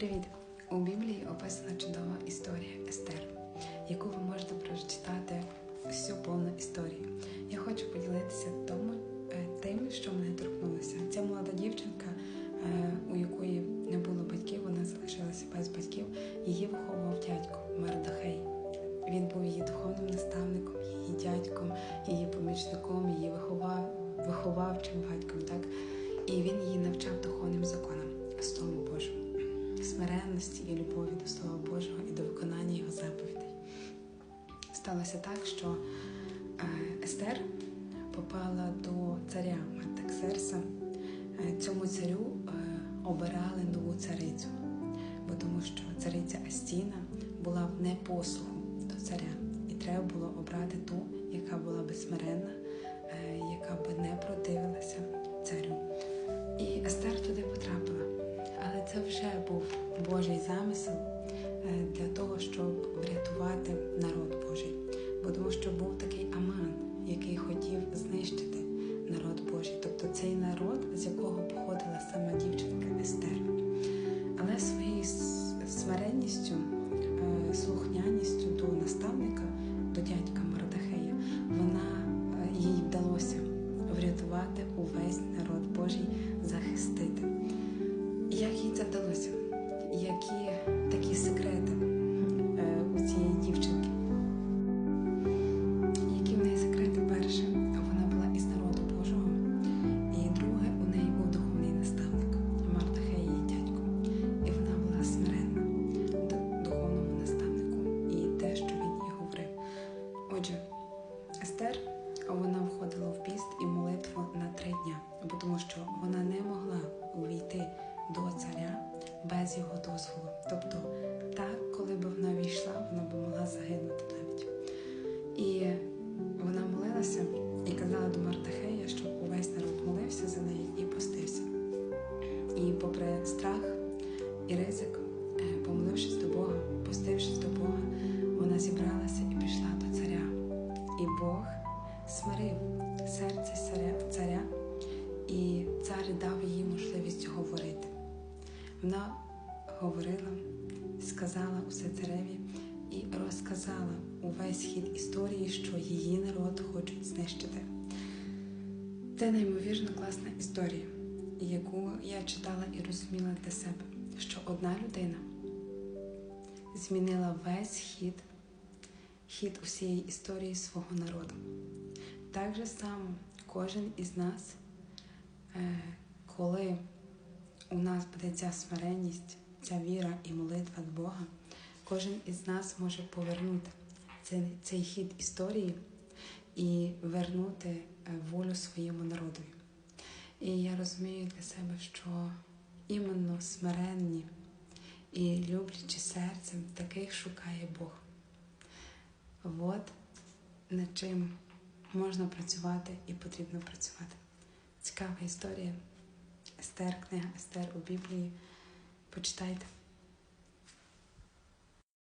Привіт! У Біблії описана чудова історія Естер, яку ви можете прочитати всю повну історію. Я хочу поділитися тому, е, тим, що мене торкнулося. Сталося так, що е, Естер попала до царя Мартаксерса. Е, Цьому царю е, обирали нову царицю, бо тому що цариця Астіна була в непослуху до царя, і треба було обрати ту, яка була би смиренна, е, яка би не противилася царю. І Естер туди потрапила. Це вже був Божий замисел е, для того, щоб врятувати народ Божий. Бо тому що був такий Аман, який хотів знищити народ Божий, тобто цей народ, з якого походила сама дівчинка Естер. Але своєю смиренністю, е, слухняністю до наставника, до дядька Мордахея, вона е, їй вдалося врятувати увесь народ Божий, захистити. Без його дозволу. Тобто, так, коли б вона війшла, вона б могла загинути навіть. І вона молилася і казала до Мартахея, щоб увесь народ молився за неї і постився. І попри страх і ризик, е, помолившись до Бога, постившись до Бога, вона зібралася і пішла до царя. І Бог смирив серце царя, і цар дав. Вона говорила, сказала усе цареві і розказала увесь хід історії, що її народ хочуть знищити. Це неймовірно класна історія, яку я читала і розуміла для себе, що одна людина змінила весь хід, хід усієї історії свого народу. Так же само кожен із нас, е, коли у нас буде ця смиренність, ця віра і молитва до Бога, кожен із нас може повернути цей, цей хід історії і вернути е, волю своєму народові. І я розумію для себе, що іменно смиренні і люблячи серцем, таких шукає Бог. От над чим можна працювати і потрібно працювати. Цікава історія. Естер, книга Естер у Біблії. Почитайте.